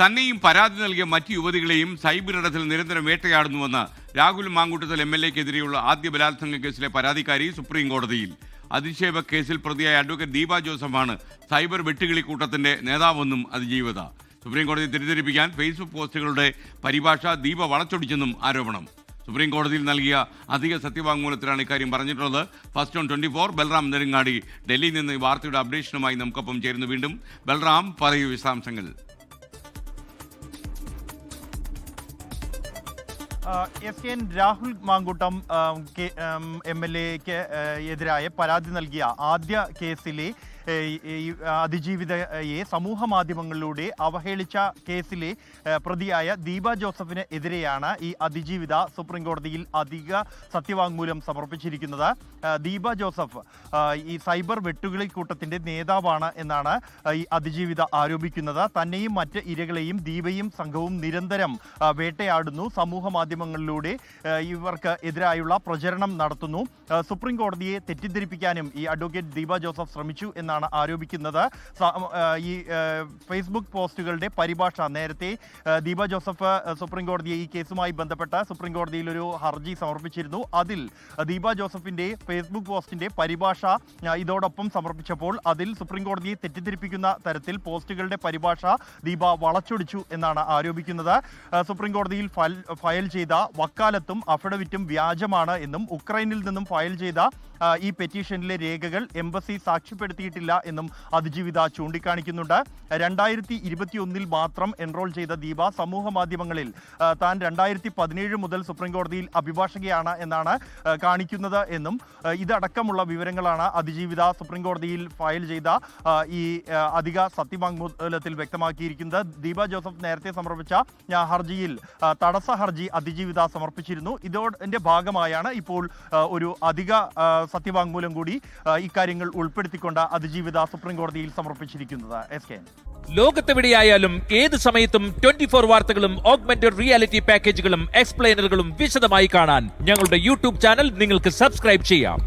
തന്നെയും പരാതി നൽകിയ മറ്റ് യുവതികളെയും സൈബർ ഇടത്തിൽ നിരന്തരം വേട്ടയാടുന്നുവെന്ന് രാഹുൽ മാങ്കൂട്ടത്തിൽ എം എൽ എക്കെതിരെയുള്ള ആദ്യ ബലാത്സംഗ കേസിലെ പരാതിക്കാരി സുപ്രീം കോടതിയിൽ അധിക്ഷേപ കേസിൽ പ്രതിയായ അഡ്വക്കേറ്റ് ദീപ ജോസഫാണ് സൈബർ വെട്ടുകിളി കൂട്ടത്തിന്റെ നേതാവെന്നും അതിജീവിത. സുപ്രീംകോടതി തെറ്റിദ്ധരിപ്പിക്കാൻ ഫേസ്ബുക്ക് പോസ്റ്റുകളുടെ പരിഭാഷ ദീപ വളച്ചൊടിച്ചെന്നും ആരോപണം. സുപ്രീം കോടതിയിൽ നൽകിയ അധിക സത്യവാങ്മൂലത്തിലാണ് ഇക്കാര്യം പറഞ്ഞിട്ടുള്ളത്. First on twenty four Balram Nedungadi ഡൽഹിയിൽ നിന്ന് ഈ വാർത്തയുടെ അപ്ഡേഷനുമായി നമുക്കൊപ്പം ചേരുന്നു വീണ്ടും. ബൽറാം പറയൂ വിശദാംശങ്ങൾ. S N Rahul Mankoottam M L എക്ക് എതിരായ പരാതി നൽകിയ ആദ്യ കേസിലെ അതിജീവിതയെ സമൂഹ മാധ്യമങ്ങളിലൂടെ അവഹേളിച്ച കേസിലെ പ്രതിയായ ദീപ ജോസഫിന് എതിരെയാണ് ഈ അതിജീവിത സുപ്രീം കോടതിയിൽ അധിക സത്യവാങ്മൂലം സമർപ്പിച്ചിരിക്കുന്നത്. ദീപ ജോസഫ് ഈ സൈബർ വെട്ടുകിളി കൂട്ടത്തിന്റെ നേതാവാണ് എന്നാണ് ഈ അതിജീവിത ആരോപിക്കുന്നത്. തന്നെയും മറ്റ് ഇരകളെയും ദീപയും സംഘവും നിരന്തരം വേട്ടയാടുന്നു. സമൂഹ മാധ്യമങ്ങളിലൂടെ ഇവർക്ക് എതിരായുള്ള പ്രചരണം നടത്തുന്നു. സുപ്രീം കോടതിയെ തെറ്റിദ്ധരിപ്പിക്കാനും ഈ അഡ്വക്കേറ്റ് ദീപ ജോസഫ് ശ്രമിച്ചു എന്നാണ് ആരോപിക്കുന്നത്. സ- ഈ ഫേസ്ബുക്ക് പോസ്റ്റുകളുടെ പരിഭാഷ നേരത്തെ ദീപ ജോസഫ് സുപ്രീം കോടതിയെ ഈ കേസുമായി ബന്ധപ്പെട്ട സുപ്രീം കോടതിയിൽ ഒരു ഹർജി സമർപ്പിച്ചിരുന്നു. അതിൽ ദീപ ജോസഫിന്റെ ഫേസ്ബുക്ക് പോസ്റ്റിന്റെ പരിഭാഷ ഇതോടൊപ്പം സമർപ്പിച്ചപ്പോൾ അതിൽ സുപ്രീം കോടതിയെ തെറ്റിദ്ധരിപ്പിക്കുന്ന തരത്തിൽ പോസ്റ്റുകളുടെ പരിഭാഷ ദീപ വളച്ചൊടിച്ചു എന്നാണ് ആരോപിക്കുന്നത്. സുപ്രീം കോടതിയിൽ ഫയൽ ചെയ്ത വക്കാലത്തും അഫിഡവിറ്റും വ്യാജമാണ് എന്നും ഉക്രൈനിൽ നിന്നും ഫയൽ ചെയ്ത ഈ പെറ്റീഷനിലെ രേഖകൾ എംബസി സാക്ഷ്യപ്പെടുത്തിയിട്ടില്ല എന്നും അതിജീവിത ചൂണ്ടിക്കാണിക്കുന്നുണ്ട്. രണ്ടായിരത്തി ഇരുപത്തിയൊന്നിൽ മാത്രം എൻറോൾ ചെയ്ത ദീപ സമൂഹ മാധ്യമങ്ങളിൽ താൻ രണ്ടായിരത്തി പതിനേഴ് മുതൽ സുപ്രീംകോടതിയിൽ അഭിഭാഷകയാണ് എന്നാണ് കാണിക്കുന്നത് എന്നും ഇതടക്കമുള്ള വിവരങ്ങളാണ് അതിജീവിത സുപ്രീംകോടതിയിൽ ഫയൽ ചെയ്ത ഈ അധിക സത്യവാങ്മൂലത്തിൽ വ്യക്തമാക്കിയിരിക്കുന്നത്. ദീപ ജോസഫ് നേരത്തെ സമർപ്പിച്ച ഹർജിയിൽ തടസ്സ ഹർജി അതിജീവിത സമർപ്പിച്ചിരുന്നു. ഇതോടെ ഭാഗമായാണ് ഇപ്പോൾ ഒരു അധിക സത്യവാങ്മൂലം കൂടി ഇക്കാര്യങ്ങൾ ഉൾപ്പെടുത്തിക്കൊണ്ട് അതിജീവിത സുപ്രീം കോടതിയിൽ സമർപ്പിച്ചിരിക്കുന്നത് എസ് കെ ലോകത്തെവിടെയായാലും ഏത് സമയത്തും ട്വന്റി ഫോർ വാർത്തകളും ഓഗ്മെന്റഡ് റിയാലിറ്റി പാക്കേജുകളും എക്സ്പ്ലെയിനറുകളും വിശദമായി കാണാൻ ഞങ്ങളുടെ യൂട്യൂബ് ചാനൽ നിങ്ങൾക്ക് സബ്സ്ക്രൈബ് ചെയ്യാം.